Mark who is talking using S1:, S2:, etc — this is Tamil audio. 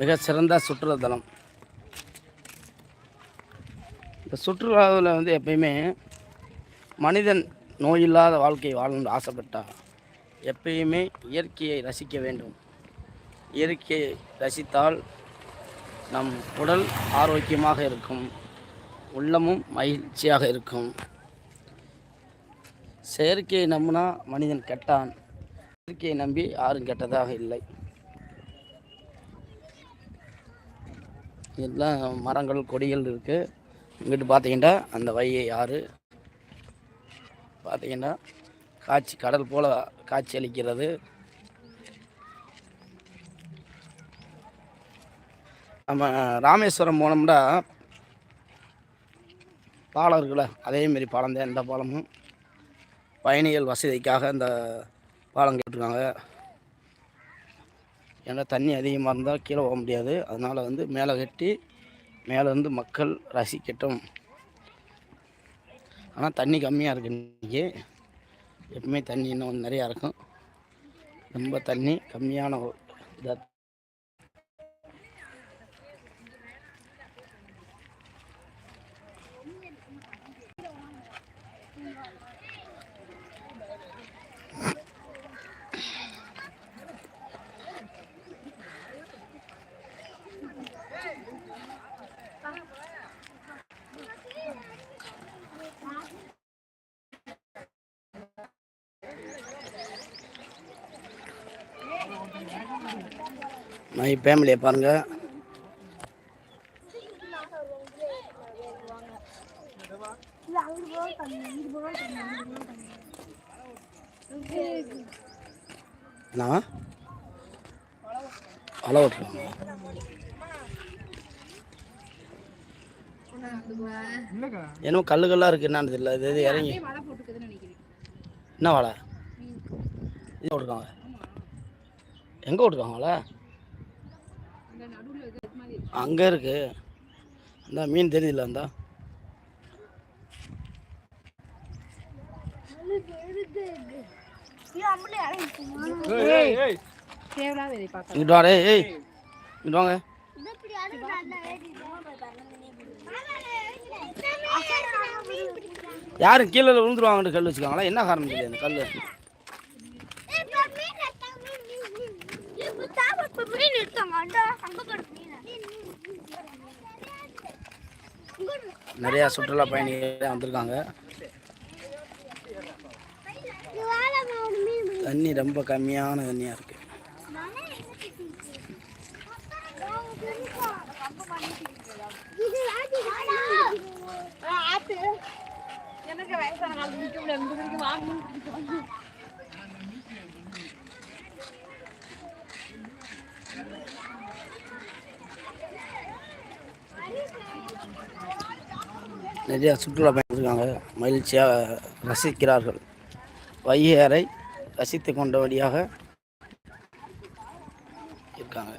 S1: மிக சிறந்த சுற்றுலாத்தலம். இந்த சுற்றுலாவில் வந்து எப்பயுமே மனிதன் நோயில்லாத வாழ்க்கை வாழணும்னு ஆசைப்பட்டால் எப்பயுமே இயற்கையை ரசிக்க வேண்டும். இயற்கையை ரசித்தால் நம் உடல் ஆரோக்கியமாக இருக்கும். உள்ளமும் மகிழ்ச்சியாக இருக்கும். செயற்கையை நம்பினா மனிதன் கெட்டான். இயற்கையை நம்பி யாரும் கெட்டதாக இல்லை. இதெல்லாம் மரங்கள் கொடிகள் இருக்குது இங்கிட்டு பார்த்தீங்கன்னா அந்த வையை ஆறு. பார்த்தீங்கன்னா காட்சி கடல் போல் காட்சி அளிக்கிறது. நம்ம ராமேஸ்வரம் போனோம்னா பாலம் இருக்குல்ல அதேமாரி பாலம் தான் இந்த பாலமும் பயணிகள் வசதிக்காக இந்த பாலம் கேட்டிருக்காங்க. ஏன்னா தண்ணி அதிகமாக இருந்தால் கீழே போக முடியாது. அதனால் வந்து மேலே கட்டி மேலேருந்து மக்கள் ரசிக்கட்டும். ஆனால் தண்ணி கம்மியாக இருக்கு இன்றைக்கி எப்பவுமே தண்ணி இன்னும் நிறையா இருக்கும். ரொம்ப தண்ணி கம்மியான இதாக மை ஃபேமிலியை பாருங்கள் என்ன அளவு விட்டுருவாங்க என்னமோ கல்லு கல்லாக இருக்குது என்னன்னு தெரியல. இது எது இறங்கி? என்ன வாழை இது விட்ருக்காங்க எங்கே விட்ருக்காங்க வாழை அங்கே இருக்கு. அந்த மீன் தெரியுதுல்ல அந்த இங்கிட்டு வாடே ஏய் இங்கிட்டு வாங்க. யாரும் கீழே விழுந்துருவாங்கன்னு கல் வச்சுக்காங்களா என்ன காரணம் தெரியாது அந்த கல் நிறையா சுற்றுலா பயணிகள் வந்திருக்காங்க. தண்ணி ரொம்ப கம்மியான தண்ணியாக இருக்கு.
S2: எனக்கு வயசான காலத்து நிற்க முடியாது இந்த வாங்கி
S1: நிறையா சுற்றுலா பயணிச்சிருக்காங்க மகிழ்ச்சியாக ரசிக்கிறார்கள். வைகையாரை ரசித்து கொண்டபடியாக இருக்காங்க.